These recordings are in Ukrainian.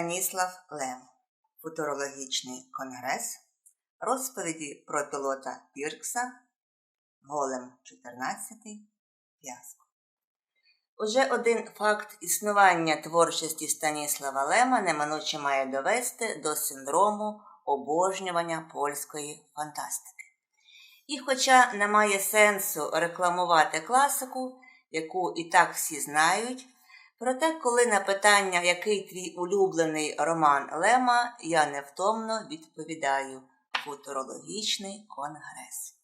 Станіслав Лем, Футурологічний конгрес, розповіді про пілота Піркса, Голем 14, П'яско. Уже один факт існування творчості Станіслава Лема неминуче має довести до синдрому обожнювання польської фантастики. І хоча немає сенсу рекламувати класику, яку і так всі знають, проте, коли на питання, який твій улюблений роман Лема, я невтомно відповідаю футурологічний конгрес.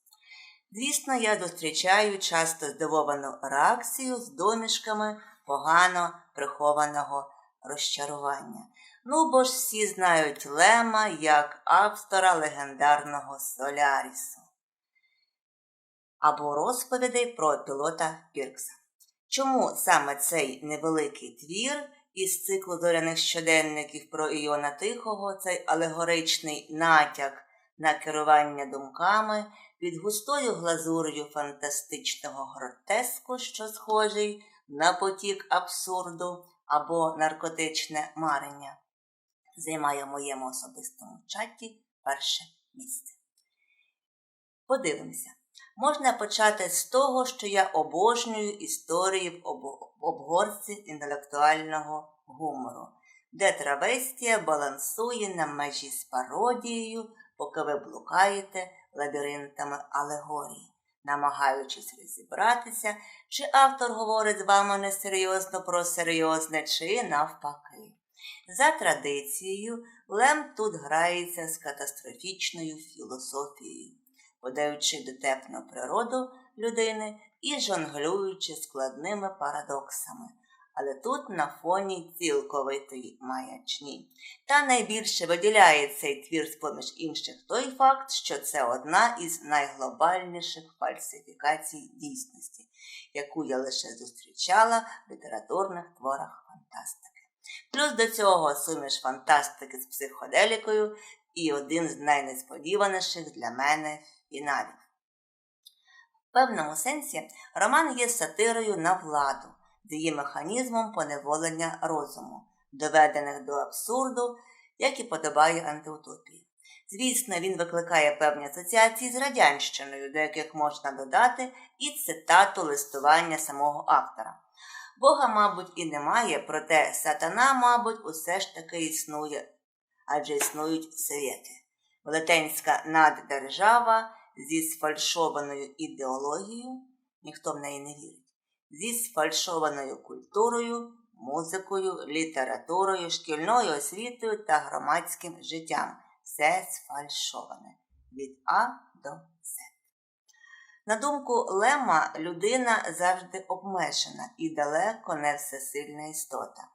Звісно, я зустрічаю часто здивовану реакцію з домішками погано прихованого розчарування. Ну, бо ж всі знають Лема як автора легендарного Солярісу або розповідей про пілота Піркса. Чому саме цей невеликий твір із циклу зоряних щоденників про Іона Тихого, цей алегоричний натяк на керування думками під густою глазур'ю фантастичного гротеску, що схожий на потік абсурду або наркотичне марення, займає в моєму особистому чаті перше місце. Подивимося. Можна почати з того, що я обожнюю історії в обгорці інтелектуального гумору, де травестія балансує на межі з пародією, поки ви блукаєте лабіринтами алегорії, намагаючись розібратися, чи автор говорить з вами несерйозно про серйозне, чи навпаки. За традицією, Лем тут грається з катастрофічною філософією подаючи дотепну природу людини і жонглюючи складними парадоксами. Але тут на фоні цілковитої маячні. Та найбільше виділяє цей твір з поміж інших той факт, що це одна із найглобальніших фальсифікацій дійсності, яку я лише зустрічала в літературних творах фантастики. Плюс до цього суміш фантастики з психоделікою і один з найнесподіваніших для мене фіналів. В певному сенсі роман є сатирою на владу, з її механізмом поневолення розуму, доведених до абсурду, як і подобає антиутопії. Звісно, він викликає певні асоціації з радянщиною, до яких можна додати і цитату листування самого автора. Бога, мабуть, і немає, проте сатана, мабуть, усе ж таки існує, адже існують совєти. Велетенська наддержава зі сфальшованою ідеологією, ніхто в неї не вірить, зі сфальшованою культурою, музикою, літературою, шкільною освітою та громадським життям. Все сфальшоване від А до З. На думку Лема, людина завжди обмежена і далеко не всесильна істота.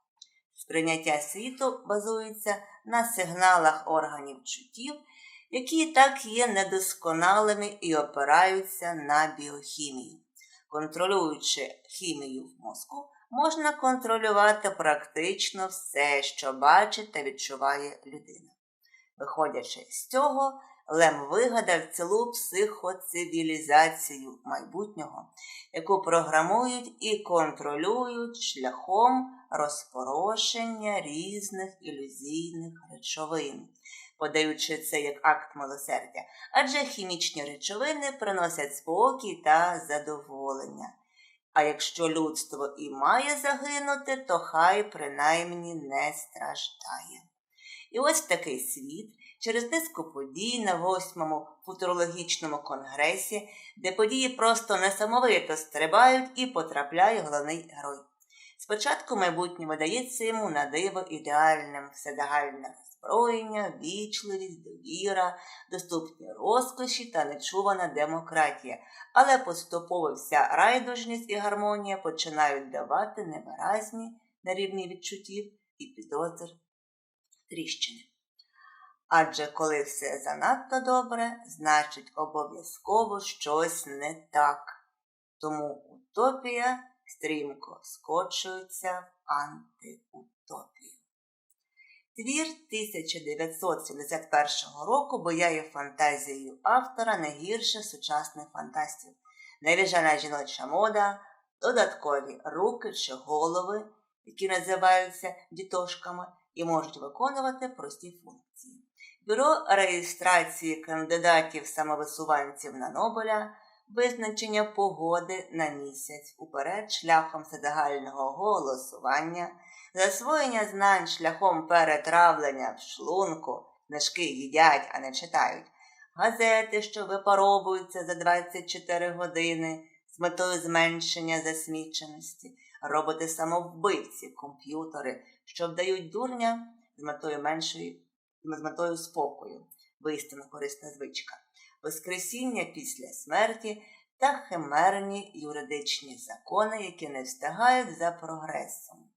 Сприйняття світу базується на сигналах органів чуттів які так є недосконалими і опираються на біохімію. Контролюючи хімію в мозку, можна контролювати практично все, що бачить та відчуває людина. Виходячи з цього, Лем вигадав цілу психоцивілізацію майбутнього, яку програмують і контролюють шляхом розпорошення різних ілюзійних речовин, подаючи це як акт милосердя, адже хімічні речовини приносять спокій та задоволення. А якщо людство і має загинути, то хай принаймні не страждає. І ось такий світ через низку подій на восьмому футурологічному конгресі, де події просто несамовито стрибають і потрапляє головний герой. Спочатку майбутнє видається йому на диво ідеальним, вседагальне озброєння, вічливість, довіра, доступні розкоші та нечувана демократія, але поступово вся райдужність і гармонія починають давати невиразні на рівні відчуттів і підозр тріщини. Адже коли все занадто добре, значить обов'язково щось не так. Тому утопія стрімко скочується в антиутопію. Твір 1971 року бояє фантазією автора не гірше сучасних фантастів, невіжана жіноча мода, додаткові руки чи голови, які називаються дітошками, і можуть виконувати прості функції. Бюро реєстрації кандидатів самовисуванців на Нобеля, визначення погоди на місяць уперед шляхом загального голосування, засвоєння знань шляхом перетравлення в шлунку, книжки їдять, а не читають, газети, що випаровуються за 24 години з метою зменшення засміченості, роботи самовбивці, комп'ютери, що вдають дурня з метою меншої з метою спокою, вистину корисна звичка, воскресіння після смерті та химерні юридичні закони, які не встигають за прогресом.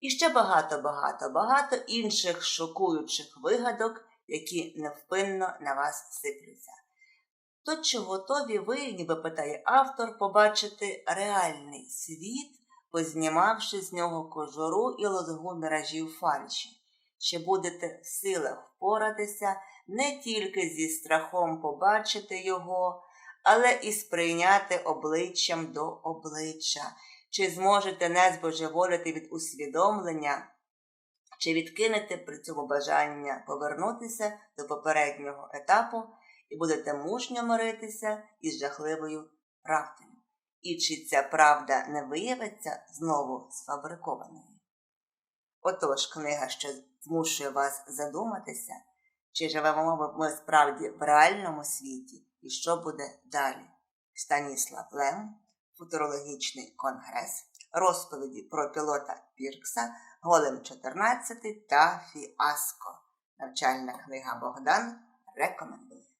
І ще багато, багато, багато інших шокуючих вигадок, які невпинно на вас сиплються. То чи готові ви, ніби питає автор, побачити реальний світ, познімавши з нього кожуру і лозгу міражів фальші? Чи будете в силах впоратися не тільки зі страхом побачити його, але і сприйняти обличчям до обличчя? Чи зможете не збожеволіти від усвідомлення, чи відкинете при цьому бажання повернутися до попереднього етапу і будете мужньо миритися із жахливою правдою? І чи ця правда не виявиться знову сфабрикованою? Отож, книга, що змушує вас задуматися, чи живемо ми справді в реальному світі і що буде далі. Станіслав Лем, Футурологічний конгрес, розповіді про пілота Піркса, Голем 14 та Фіаско. Навчальна книга Богдан рекомендує.